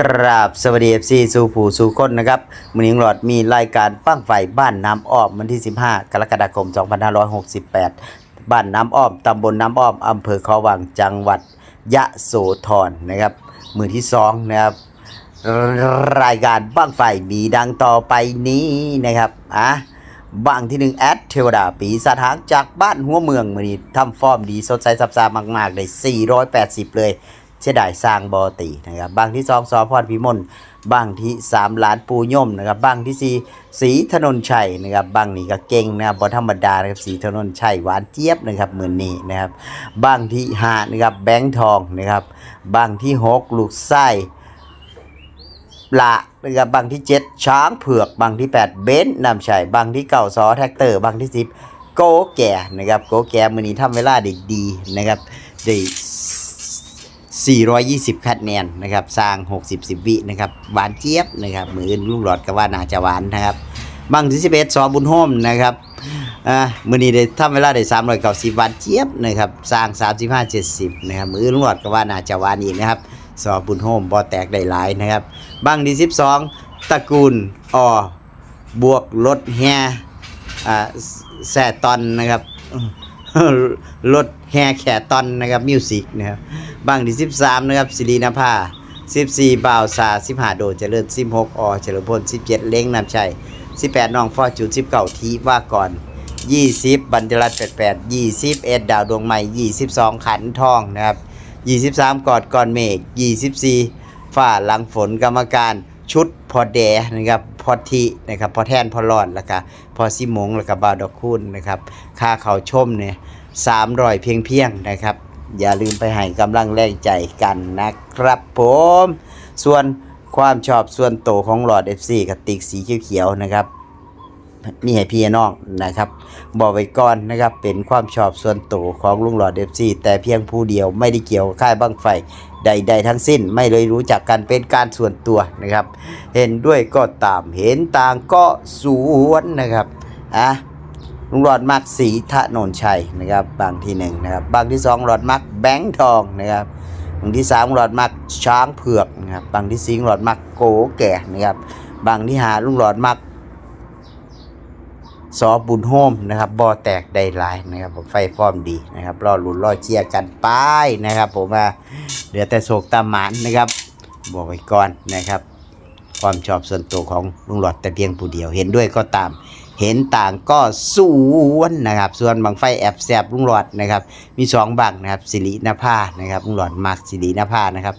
กราบสวัสดีเอฟซีสู่ผู้สู่คนนะครับมือนี้หลอดมีรายการปั้งไฟบ้านน้ำอ้อมวันที่ 15 กรกฎาคม 2568 บ้านน้ำอ้อมตำบลน้ำอ้อมอำเภอขวังจังหวัดยะโสธรนะครับมือที่สองนะครับรายการบ้างไฟมีดังต่อไปนี้นะครับอะบ้างที่หนึ่งแอดเทวดาปีศาจหางจากบ้านหัวเมืองมือนี้ทำฟอร์มดีสดใสสับซามากๆได้480 เลย เสียดายสร้างบอตีนะครับบางที่สองสอพรพิมลบางที่สามล้านปูย่อมนะครับบางที่สี่สีถนนชัยนะครับบางนี่ก็เก่งนะครับบธรรมดานะครับสีถนนชัยหวานเจี๊ยบนะครับเหมือนนี้นะครับบางที่หานะครับแบงค์ทองนะครับบางที่หกลูกไส้ละนะครับบางที่เจ็ดช้างเผือก บางที่แปดเบนซ์นำชัยบางที่เก้าซอแท็กเตอร์ บางที่สิบโกแก่นะครับโกแก่มือนี้ทำเวลาได้ดีนะครับได้ 420คะแนนนะครับสร้าง 60 10วินะครับหวานเจี๊ยบนะครับมืออื่นลุงหลอดก็ว่าน่าจะหวานนะครับบางที่11สอบุญโฮมนะครับอ่ามือนี้ได้ทำเวลาได้390หวานเจี๊ยบนะครับสร้าง 35 70นะครับมืออื่นลุงหลอดก็ว่าน่าจะหวานอีกนะครับสอบุญโฮมบ่แตกได้หลายนะครับบางที่12ตระกูลอบวกรถแฮอ่าแซ่ตอนนะครับ รถแฮแขตอนนะครับมิวสิกนะครับบางที่ 13 นะครับสิรินภา14บ่าวสา15โดเจริญ16อเฉลิมพล17 เล้งนำชัย18น้องฟอจูน19ทีว่าก่อน 20 บันเดรัต88 21 ดาวดวงใหม่ 22 ขันทองนะครับ 23 กอดก่อนเมฆ24 ฝ่าหลังฝนกรรมการชุดพอแดนะครับ พอทีนะครับพอแทนพอรอดแล้วก็พอซิมงแล้วก็บาวดอกคุณนะครับค่าเขาชมเนี่ยสามรอยเพียงเพียงนะครับ อย่าลืมไปให้กำลังแรงใจกันนะครับผมส่วนความชอบส่วนโตของหลอด FC กับติกสีเขียวๆนะครับ มีให้พี่น้องนะครับ บอกไว้ก่อนนะครับ เป็นความชอบส่วนตัวของลุงหลอดเอฟซีแต่เพียงผู้เดียวไม่ได้เกี่ยวกับค่ายบังไฟใด ๆ ทั้งสิ้นไม่เลยรู้จักกันเป็นการส่วนตัวนะครับ เห็นด้วยก็ตามเห็นต่างก็สวนนะครับอะลุงหลอดมักสีถนนชัยนะครับบางที่หนึ่งนะครับบางที่สองหลอดมักแบงค์ทองนะครับบางที่สามหลอดมักช้างเผือกนะครับบางที่สี่หลอดมักโกแก่นะครับบางที่หาลุงหลอดมัก ซอบุญโฮมนะครับบ่อแตกได้หลายนะครับผมไฟฟอมดีนะครับรอหลุนรอเชียร์กันไปนะครับ ผมว่าเหลือแต่โศกตามหมานนะครับ บอกไว้ก่อนนะครับ ความชอบส่วนตัวของลุงหลอดแต่เพียงผู้เดียวเห็นด้วยก็ตาม เห็นต่างก็สวนนะครับ ส่วนบางไฟแอบแสบลุงหลอดนะครับ มีสองบังนะครับสิรินภานะครับลุงหลอดมักสิรินภานะครับ